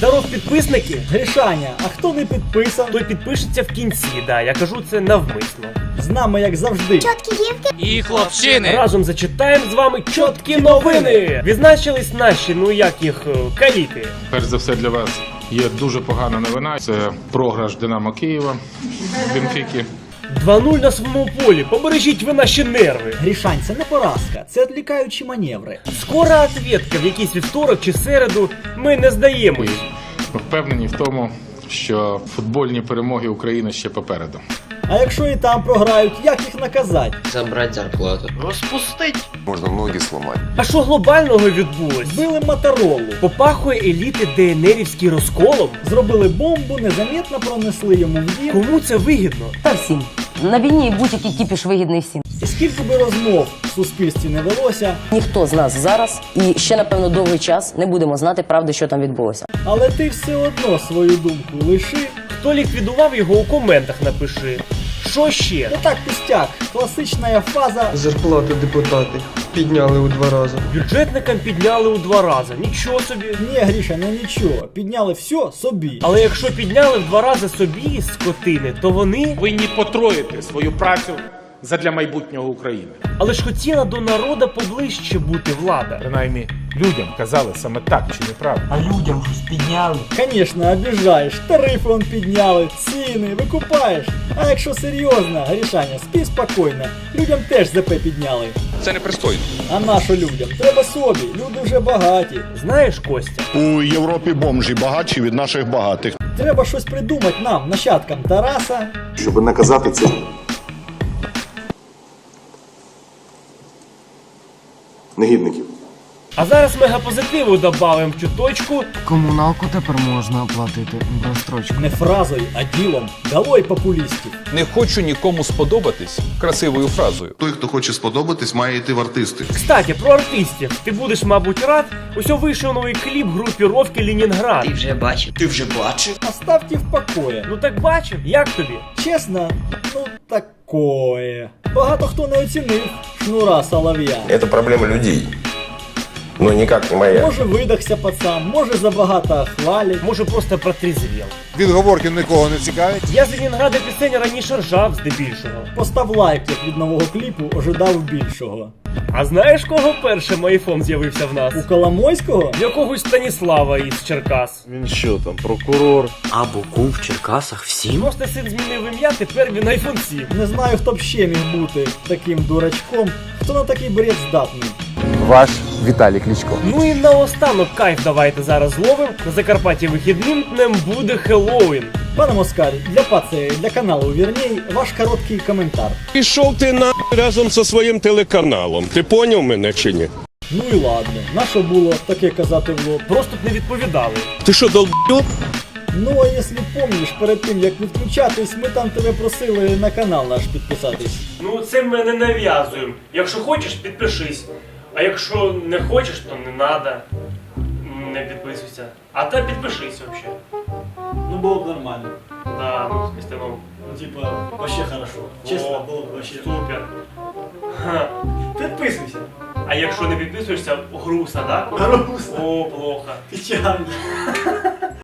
Здоров, підписники! Грішаня, а хто не підписан, Той підпишеться в кінці, да, я кажу це навмисно. з нами як завжди. Чоткі гівки. І хлопчини. Разом зачитаємо з вами чоткі новини. Відзначились наші, ну як їх, е, каліти. Перш за все для вас є дуже погана новина. Це програш Динамо Києва Бенфіки. 2-0 на своєму полі. Побережіть ви наші нерви. Грішань, це не поразка, це відлікаючі маневри. Скора ответка в якийсь вівторок чи середу. Ми не здаємось. Ми впевнені в тому, що футбольні перемоги України ще попереду. А якщо і там програють, як їх наказати? забрать зарплату. Можно ноги сломать. А що глобального відбулось? Збили Моторолу, Попахує еліти ДНРівський розколом. зробили бомбу, незамітно пронесли йому в дім. Кому це вигідно? Та всім. На війні будь-який кіпіш вигідний всім. Скільки би розмов в суспільстві не велося, Ніхто з нас зараз і ще напевно довгий час не будемо знати правди, що там відбулося. але ти все одно свою думку лиши. Хто ліквідував його у коментах напиши. Що ще? Ну так пустяк, класична фаза. Зарплату депутати підняли у два рази. Бюджетникам підняли у два рази. Нічого собі. Ні, Гріша, не нічого. Підняли все собі. Але якщо підняли в два рази собі скотини, то вони. повинні потроїти свою працю задля майбутнього України. Але ж хотіла до народа поближче бути влада. Принаймні людям казали саме так чи неправда. Звісно, обіжаєш, тарифи он підняли, ціни, викупаєш. А якщо серйозно, Грішаня, спи спокійно. Людям теж ЗП підняли. Це непристойно. А нащо людям? Треба собі, люди вже багаті. Знаєш, Костя, У Європі бомжі багатші від наших багатих. Треба щось придумати нам, нащадкам Тараса. Щоб наказати це. Негідників. а зараз мегапозитиву добавимо в цю точку. Комуналку тепер можна оплатити розстрочку. Не фразою, а ділом. Далой популістів. Не хочу нікому сподобатись красивою фразою. Той, хто хоче сподобатись, має йти в артисти. Кстати, про артистів. Ти будеш, мабуть, рад. Усьо вийшов новий кліп групіровки Ленінград. Ти вже бачив. Ти вже бачив? Оставьте в покое. Ну так бачив, як тобі? Чесно, ну такое. Багато хто не оцінив шнура Солов'я. Это проблема людей, но никак не моя. Може видахся пацан, може забагато хвалять. Може просто протрезвів. Відговорки нікого не цікавить. Я з Ленінграда пісень раніше ржав здебільшого. Постав лайк, як від нового кліпу ожидав більшого. А знаєш, кого першим айфон з'явився в нас? У Коломойського Якогось Станіслава із Черкас. Він що там, прокурор? А Боку в Черкасах всім? Просто син змінив ім'я, тепер він айфон 7. не знаю, хто б ще міг бути таким дурачком, хто на такий бред здатний. Ваш Віталій Кличко. Ну і наостанок кайф давайте зараз ловим. На Закарпатті вихідним днем буде Хеллоуін. Пане Москаль, для паці, для каналу Вірній, ваш короткий коментар. Пішов ти на разом зі своїм телеканалом. Ти поняв мене чи ні? Ну і ладно, на що було таке казати в лоб? Просто б не відповідали. Ти що, долбйоб? Ну а якщо помніш, перед тим як відключатись, ми там тебе просили на канал наш підписатись. Ну це ми не нав'язуємо. Якщо хочеш, підпишись. А якщо не хочеш, то не треба. Не підписуйся. А та підпишись взагалі. Ну було б нормально. Да, ну з Костяном. Ну, типа, вообще хорошо. Чесно, було б вообще. Супер. Ха. Підписуйся. А якщо не підписуєшся, груса, да? Грустно. О, плохо. Печально.